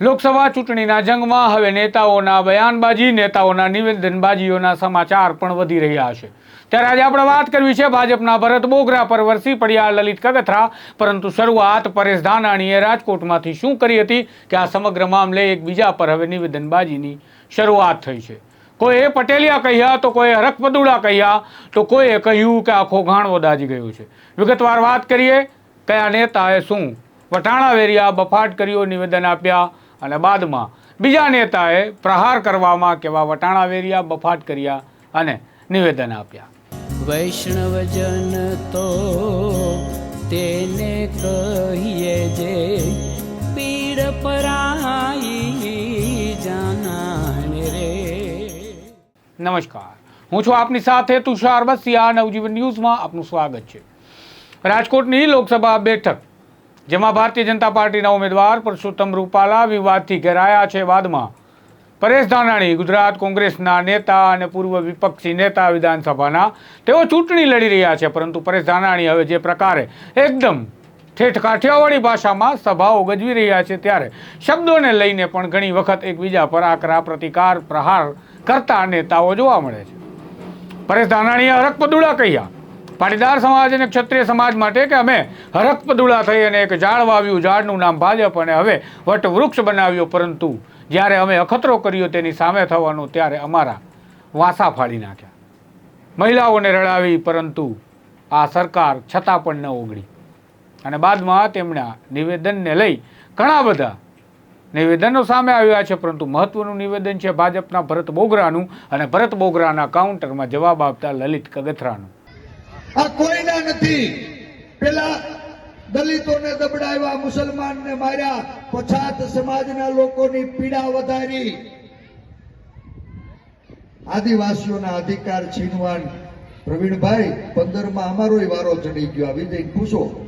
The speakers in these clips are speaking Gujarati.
લોકસભા ચૂંટણીના જંગમાં હવે નેતાઓના બયાનબાજી, નેતાઓના નિવેદનબાજીઓના સમાચાર પણ વધી રહ્યા છે. ત્યારે આજે આપણે વાત કરવી છે ભાજપના ભરત બોગરા પર, વરસી પડ્યા લલિત કગથરા. પરંતુ શરૂઆત પરેશ ધાનાણીએ રાજકોટમાંથી શું કરી હતી કે આ સમગ્ર મામલે એકબીજા પર હવે નિવેદનબાજીની શરૂઆત થઈ છે. કોઈએ પટેલિયા કહ્યા તો કોઈએ હરખપદુડા કહ્યા તો કોઈએ કહ્યું કે આખો ઘાણવો દાજી ગયો છે. વિગતવાર વાત કરીએ, કયા નેતાએ શું વટાણા વેરિયા બફાટ કર્યો, નિવેદન આપ્યા અને બાદમાં બીજા નેતાએ પ્રહાર કરવામાં કેવા વટાણા વેરિયા બફાટ કર્યા અને નિવેદન આપ્યા. વૈષ્ણવજન તો તેને કહીએ જે પીડ પરાઈ જાનાને રે. નમસ્કાર. હું છું આપની સાથે તુષાર બસિયા. નવજીવન ન્યૂઝમાં આપનું સ્વાગત છે. રાજકોટની લોકસભા બેઠક જેમાં ભારતીય જનતા પાર્ટીના ઉમેદવાર પુરુષોત્તમ રૂપાલા વિવાદથી ઘેરાયા છે બાદમાં પરેશ ધાનાણી ગુજરાત કોંગ્રેસના નેતા અને પૂર્વ વિપક્ષી નેતા વિધાનસભાના. તેઓ ચૂંટણી લડી રહ્યા છે, પરંતુ પરેશ ધાનાણી હવે જે પ્રકારે એકદમ ઠેઠ કાઠિયાવાડી ભાષામાં સભાઓ ગજવી રહ્યા છે ત્યારે શબ્દોને લઈને પણ ઘણી વખત એકબીજા પર આકરા પ્રતિકાર પ્રહાર કરતા નેતાઓ જોવા મળે છે. પરેશ ધાનાણીએ હરકપદુડા કહ્યા પાટીદાર સમાજ અને ક્ષત્રિય સમાજ માટે કે અમે હરખપદુળા થઈ અને એક ઝાડ વાવ્યું. ઝાડનું નામ ભાજપ અને હવે વટવૃક્ષ બનાવ્યો. પરંતુ જ્યારે અમે અખતરો કર્યો તેની સામે થવાનું ત્યારે અમારા વાસા ફાડી નાખ્યા. મહિલાઓને રડાવી, પરંતુ આ સરકાર છતાં પણ ન ઓગળી. અને બાદમાં તેમના નિવેદનને લઈ ઘણા બધા નિવેદનો સામે આવ્યા છે. પરંતુ મહત્વનું નિવેદન છે ભાજપના ભરત બોગરાનું અને ભરત બોગરાના કાઉન્ટરમાં જવાબ આપતા લલિત કગથરાનું. આ કોઈના નથી. પેલા દલિતોને દબડાવ્યા, મુસલમાનને માર્યા, પછાત સમાજના લોકોની પીડા વધારી. આદિવાસીઓના અધિકાર છીનવાન પ્રવીણભાઈ પંદરમાં અમારોય વારો ચડી ગયો. આ વિજય પૂછો.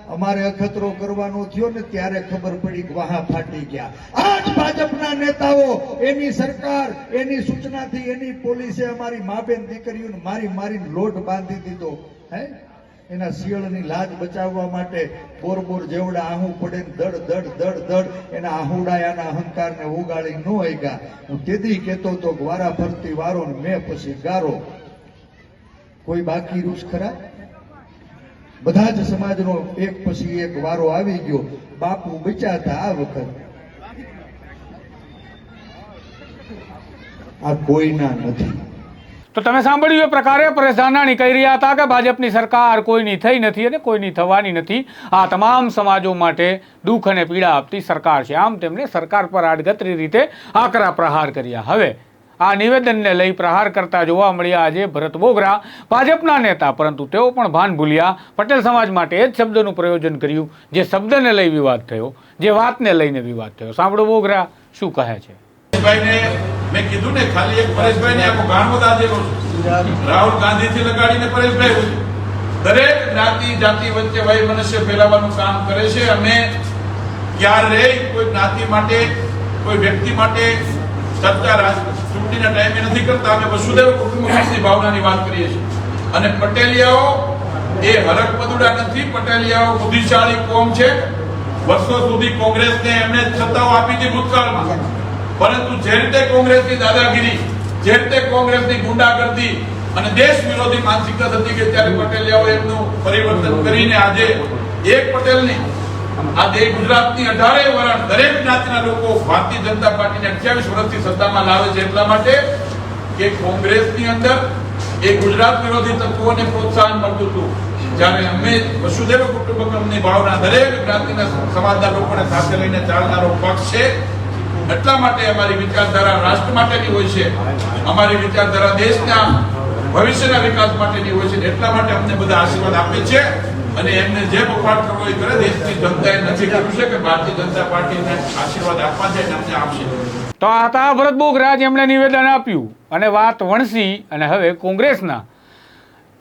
અમારે અખતરો કરવાનો થયો ને ત્યારે ખબર પડી કે વાહા ફાટી ગયા. આજ ભાજપના નેતાઓ, એની સરકાર, એની સૂચનાથી એની પોલીસે અમારી મા બેન દીકરીઓને મારી મારીને લોટ બાંધી દીધો. હે? એના શિયળની લાજ બચાવવા માટે બોર બોર જેવડા આહું પડે ને દડ દડ દડ દડ એના આહુડાયાના અહંકારને ઉગાડી ન ગયા હું તેથી કહેતો તો વારા ફરતી વારો ને મેં પછી ગારો. કોઈ બાકી રૂસ ખરા? બધા જ સમાજનો એક પછી એક વારો આવી ગયો. બાપુ બચ્યા આ વખત. આ કોઈના નથી. તો તમે સાંભળ્યું એ પ્રકારે પરેશ ધાનાણી કહી રહ્યા હતા કે ભાજપની સરકાર કોઈની થઈ નથી અને કોઈની થવાની નથી. આ તમામ સમાજો માટે દુઃખ અને પીડા આપતી સરકાર છે. આમ તેમણે સરકાર પર આડગતરી રીતે આકરા પ્રહાર કર્યા. હવે આ નિવેદનને લઈ પ્રહાર કરતા જોવા મળ્યા આજે ભરત બોગરા, ભાજપના નેતા. પરંતુ તેઓ પણ ભાન ભૂલ્યા. પટેલ સમાજ માટે એ જ શબ્દનું પ્રયોજન કર્યું, જે શબ્દને લઈ વિવાદ થયો, જે વાતને લઈને વિવાદ થયો. સાંભળો બોગરા, શું કહે છે? મેં કીધું ને ખાલી એક પરેશભાઈને આખો ગાણવો દાજેલો છે. રાહુલ ગાંધીથી લગાડીને પરેશભાઈ દરેક જ્ઞાતિ, જાતિ વચ્ચે વય મનુષ્ય ફેલાવવાનું કામ કરે છે. અમે ક્યારેય કોઈ જ્ઞાતિ માટે, કોઈ વ્યક્તિ માટે સત્તા રાજ- ચૂંટણીના ટાઈમે નથી કરતા અમે વસુદેવ કુટુંબકમની ભાવનાની વાત કરીએ છીએ. અને પટેલિયાઓ, એ હરક પદુડા નથી, પટેલિયાઓ બુદ્ધિશાળી કોમ છે. વર્ષો સુધી કોંગ્રેસને એમને સત્તાઓ આપી હતી ભૂતકાળમાં. પરંતુ જે રીતે કોંગ્રેસની દાદાગીરી, જે રીતે કોંગ્રેસની ગુંડાગર્દી અને દેશ વિરોધી માનસિકતા થતી કે ત્યારે પટેલિયાઓ એમનું પરિવર્તન કરીને આજે એક પટેલની આજે ગુજરાતની અઢારે વરણ દરેક જ્ઞાતિના લોકો ભારતીય જનતા પાર્ટીને અઠ્યાવીસ વર્ષથી સત્તામાં લાવે છે એટલા માટે કે કોંગ્રેસની અંદર એ ગુજરાત વિરોધી તત્વોને પ્રોત્સાહન મળતું હતું. જ્યારે અમે વસુદેવ કુટુંબકમની ભાવના દરેક જ્ઞાતિના સમાજના લોકોને સાથે લઈને ચાલનારો પક્ષ છે. એટલા માટે અમારી વિચારધારા રાષ્ટ્ર માટેની હોય છે. અમારી વિચારધારા દેશના ભવિષ્યના વિકાસ માટેની હોય છે. એટલા માટે અમને બધા આશીર્વાદ આપે છે. અને એમને જે બફાટ કરવો એ કરે, દેશની જનતાએ નથી કર્યું છે કે ભારતીય જનતા પાર્ટીને આશીર્વાદ આપવા છે અને આપશે તો આ હતા ભરત બોગરા એમણે નિવેદન આપ્યું અને વાત વણસી અને હવે કોંગ્રેસના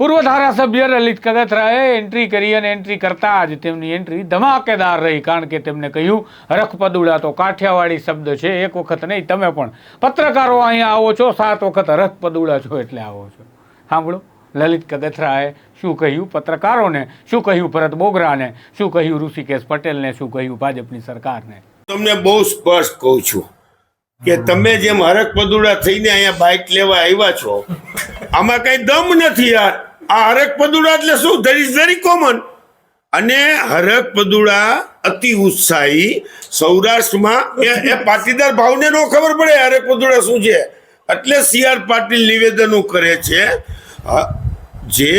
પૂર્વ ધારાસભ્ય લલિત કગથરાએ એન્ટ્રી કરી અને એન્ટ્રી કરતા જ તેમની એન્ટ્રી ધમાકેદાર રહી, કારણ કે તેમણે કહ્યું રખપદુડા તો કાઠિયાવાડી શબ્દ છે, એક વખત નહીં, તમે પણ પત્રકારો અહીંયા આવો છો, સાત વખત રખપદુડા છો એટલે આવો છો. સાંભળો. લલિત કગથરાએ શું કહ્યું પત્રકારોને? શું કહ્યું ભરત બોગરાને? શું કહ્યું ઋષિકેશ પટેલને? શું કહ્યું ભાજપની સરકારને? તમને બહુ સ્પષ્ટ કહું છું કે તમે જેમ હરક પદુડા થઈને અહીંયા બાઇક લેવા આવ્યા છો આમાં કઈ દમ નથી યાર. આ હરક પદુડા એટલે શું? ધર ઇઝ વેરી કોમન અને હરક પદુડા અતિ ઉત્સાહી સૌરાષ્ટ્રમાં એ પાટીદાર ભાવને નો ખબર પડે હરક પદુડા શું છે. એટલે સી આર પાટીલ નિવેદનો કરે છે જે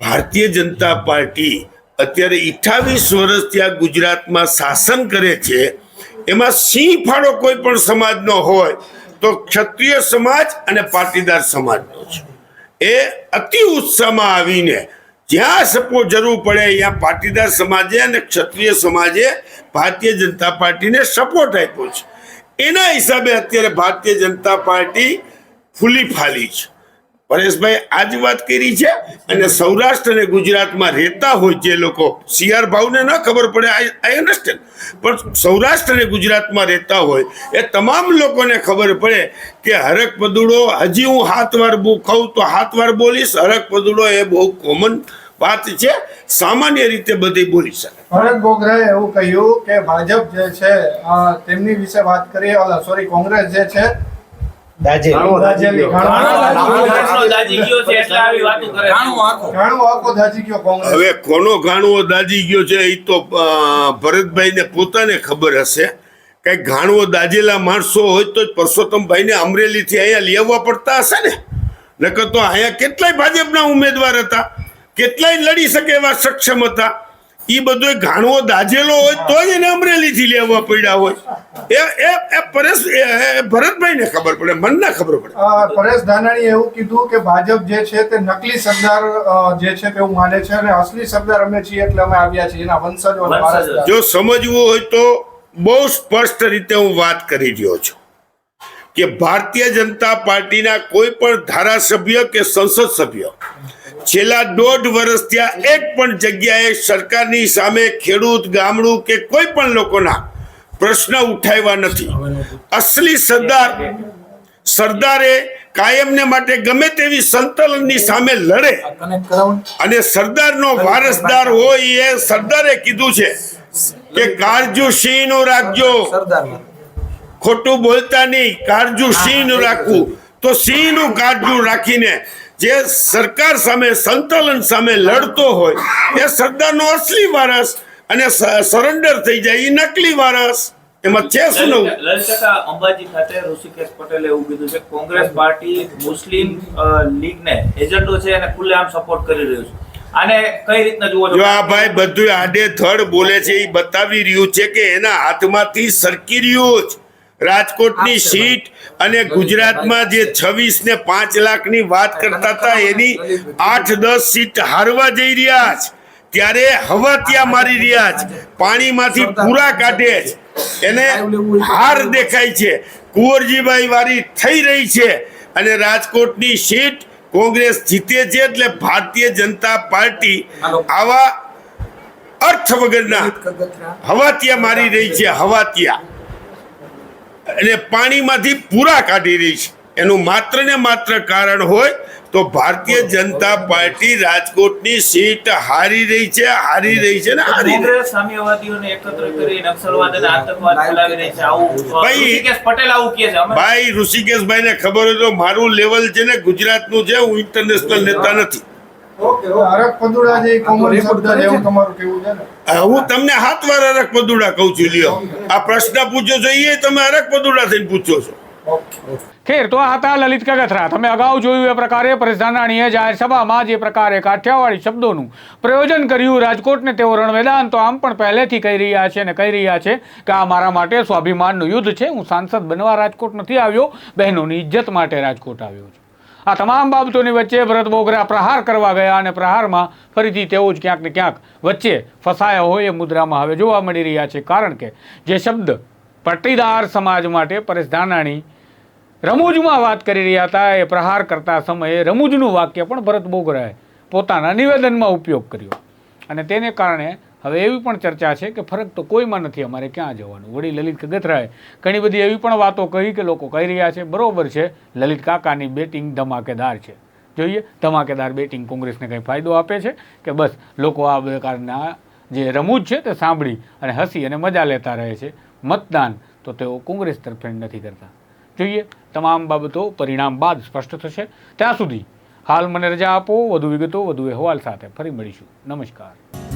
ભારતીય જનતા પાર્ટી અત્યારે અઠ્ઠાવીસ વર્ષથી આ ગુજરાતમાં શાસન કરે છે, એમાં સિંહ ફાળો કોઈ પણ સમાજનો હોય તો ક્ષત્રિય સમાજ અને પાટીદાર સમાજનો છે. એ અતિ ઉત્સાહમાં આવીને જ્યાં સપોર્ટ જરૂર પડે ત્યાં પાટીદાર સમાજે અને ક્ષત્રિય સમાજે ભારતીય જનતા પાર્ટીને સપોર્ટ આપ્યો છે. એના હિસાબે અત્યારે ભારતીય જનતા પાર્ટી ફૂલી ફાલી છે. પરેશભાઈ આ જ વાત કરી છે અને સૌરાષ્ટ્ર અને ગુજરાતમાં રહેતા હોય જે લોકો સીઆર ભાવને ન ખબર પડે આઈ અન્ડરસ્ટેન્ડ પણ સૌરાષ્ટ્ર અને ગુજરાતમાં રહેતા હોય એ તમામ લોકોને ખબર પડે કે હરક પદુડો, હજી હું હાથ વાર બુ કહું તો હાથ વાર બોલીશ હરક પદુડો એ બહુ કોમન વાત છે, સામાન્ય રીતે બધી બોલી શકે ભરત બોગરાએ એવું કહ્યું કે ભાજપ જે છે તેમની વિશે વાત કરીએ સોરી કોંગ્રેસ જે છે દાજેલી ઘાણો દાજી ગયો. છે એટલે આવી વાતો કરે છે. ઘાણો આખો. દાજી ગયો કોંગ્રેસ. હવે કોનો ગાણવો દાજી ગયો છે એ તો ભરતભાઈ ભરતભાઈને પોતાને ખબર હશે. કઈ ઘાણવો દાજેલા માણસો હોય તો જ પરસોત્તમભાઈને અમરેલીથી અહીંયા લેવા પડતા હશે ને? નકર તો અહીંયા કેટલાય ભાજપના ઉમેદવાર હતા. કેટલાય લડી શકે એવા સક્ષમ હતા. એ બધો ઘાણવો દાજેલો હોય તો જ એને અમરેલીથી લેવા પડ્યા હોય. એ એ એ પરેશ ભરતભાઈને ખબર પડે મન ના ખબર પડે. પરેશ ધાનાણીએ એવું કીધું કે ભાજપ જે છે તે નકલી સરદાર જે છે તેવું માને છે અને અસલી સરદાર અમે છીએ એટલે અમે આવ્યા છીએ. એના વંશજો. જો સમજવું હોય તો બહુ સ્પષ્ટ રીતે હું વાત કરી રહ્યો છું કે ભારતીય જનતા પાર્ટીના કોઈ પણ ધારાસભ્ય કે સંસદ સભ્ય છેલ્લા દોઢ વર્ષ ત્યાં એક પણ જગ્યાએ સરકારની સામે ખેડૂત, ગામડું કે કોઈ પણ લોકોના પ્રશ્ન ઉઠાવ્યા નથી. અસલી સરદાર સરદારે કાયમને માટે ગમે તેવી સંતલનની સામે લડે અને સરદારનો વારસદાર હોય એ સરદારે કીધું છે કે કારજુ સિંહનું રાખજો. ખોટું બોલતા નહીં. કારજુ સિંહનું રાખવું. તો સિંહનું કારજુ રાખીને જે સરકાર સામે સંતલન સામે લડતો હોય એ સરદારનો અસલી વારસ અને સરેન્ડર થઈ જાય એ નકલી વારસ. એમાં છે શું નવું? લલિતકા અંબાજી ખાતે ઋષિકેશ પટેલે એવું કીધું છે કોંગ્રેસ પાર્ટી મુસ્લિમ લીગને એજન્ડો છે અને ખુલ્લેઆમ સપોર્ટ કરી રહ્યું છે. આને કઈ રીતના જુઓ જો આ ભાઈ બધું આડે થડ બોલે છે એ બતાવી રહ્યું છે કે એના હાથમાંથી સરકી રહ્યું જ. રાજકોટની સીટ અને ગુજરાતમાં જે છવ્વીસ ને પાંચ લાખની વાત કરતા હતા એની આઠ દસ સીટ હારવા જઈ રહ્યા છે ત્યારે હવા ત્યાં મારી રહ્યા છે પાણીમાંથી પૂરા કાઢે છે. એને હાર દેખાય છે. કુંવરજીભાઈ વારી થઈ રહી છે. અને રાજકોટની સીટ કોંગ્રેસ જીતે છે એટલે ભારતીય જનતા પાર્ટી આવા અર્થ વગરના હવાતિયા મારી રહી છે હવાતિયા અને પાણીમાંથી પૂરા કાઢી રહી છે. એનું માત્ર ને માત્ર કારણ હોય તો ભારતીય જનતા પાર્ટી રાજકોટની સીટ હારી રહી છે હારી રહી છે ને હારી રહી સામ્યવાદીઓને એકત્ર કરી નક્સલવાદ અને આતંકવાદ ફેલાવી રહી છે. આવું ભાઈ- ઋષિકેશ પટેલ આવું કહે છે. ભાઈ ઋષિકેશભાઈ ને ખબર હોય તો મારું લેવલ છે ને ગુજરાતનું છે હું ઇન્ટરનેશનલ નેતા નથી. હરક પંદુડા જે કોમન શબ્દ છે એવું તમારું કેવું છે ને? હું તમને હાથ વાર અરક પદુડા કહું છું, લ્યો. આ પ્રશ્ન પૂછ્યો છો એ તમે અરક પદુડા થઈને પૂછો છો. ખેર, તો આ હતા લલિત કગથરા. તમે અગાઉ જોયું એ પ્રકારે પરેશ ધાનાણીએ જાહેર સભામાં જે પ્રકારે કાઠિયાવાડી શબ્દોનું પ્રયોજન કર્યું, રાજકોટને તેઓ રણવેદાન તો આમ પણ પહેલેથી કહી રહ્યા છે અને કહી રહ્યા છે કે આ મારા માટે સ્વાભિમાનનું યુદ્ધ છે. હું સાંસદ બનવા રાજકોટ નથી આવ્યો, બહેનોની ઇજ્જત માટે રાજકોટ આવ્યો છું. આ તમામ બાબતોની વચ્ચે ભરત બોગરા પ્રહાર કરવા ગયા અને પ્રહારમાં ફરીથી તેઓ જ ક્યાંક ને ક્યાંક વચ્ચે ફસાયા હોય એ મુદ્રામાં હવે જોવા મળી રહ્યા છે. કારણ કે જે શબ્દ પટ્ટીદાર સમાજ માટે પરેશ ધાનાણી રમૂજમાં વાત કરી રહ્યા હતા, એ પ્રહાર કરતા સમયે રમૂજનું વાક્ય પણ ભરત બોગરાએ પોતાના નિવેદનમાં ઉપયોગ કર્યો. અને તેને કારણે હવે એવી પણ ચર્ચા છે કે ફરક તો કોઈમાં નથી અમારે ક્યાં જવાનું? વળી લલિત ગગથરાએ ઘણી બધી એવી પણ વાતો કહી કે લોકો કહી રહ્યા છે, બરોબર છે, લલિત કાકાની બેટિંગ ધમાકેદાર છે. જોઈએ, ધમાકેદાર બેટિંગ કોંગ્રેસને કંઈ ફાયદો આપે છે કે બસ લોકો આ પ્રકારના જે રમૂજ છે તે સાંભળી અને હસી અને મજા લેતા રહે છે? મતદાન તો તેઓ કોંગ્રેસ તરફે નથી કરતા. જોઈએ, તમામ બાબતો પરિણામ બાદ સ્પષ્ટ થશે. ત્યાં સુધી હાલ મને રજા આપો, વધુ વિગતો વધુ અહેવાલ સાથે ફરી મળીશું. નમસ્કાર.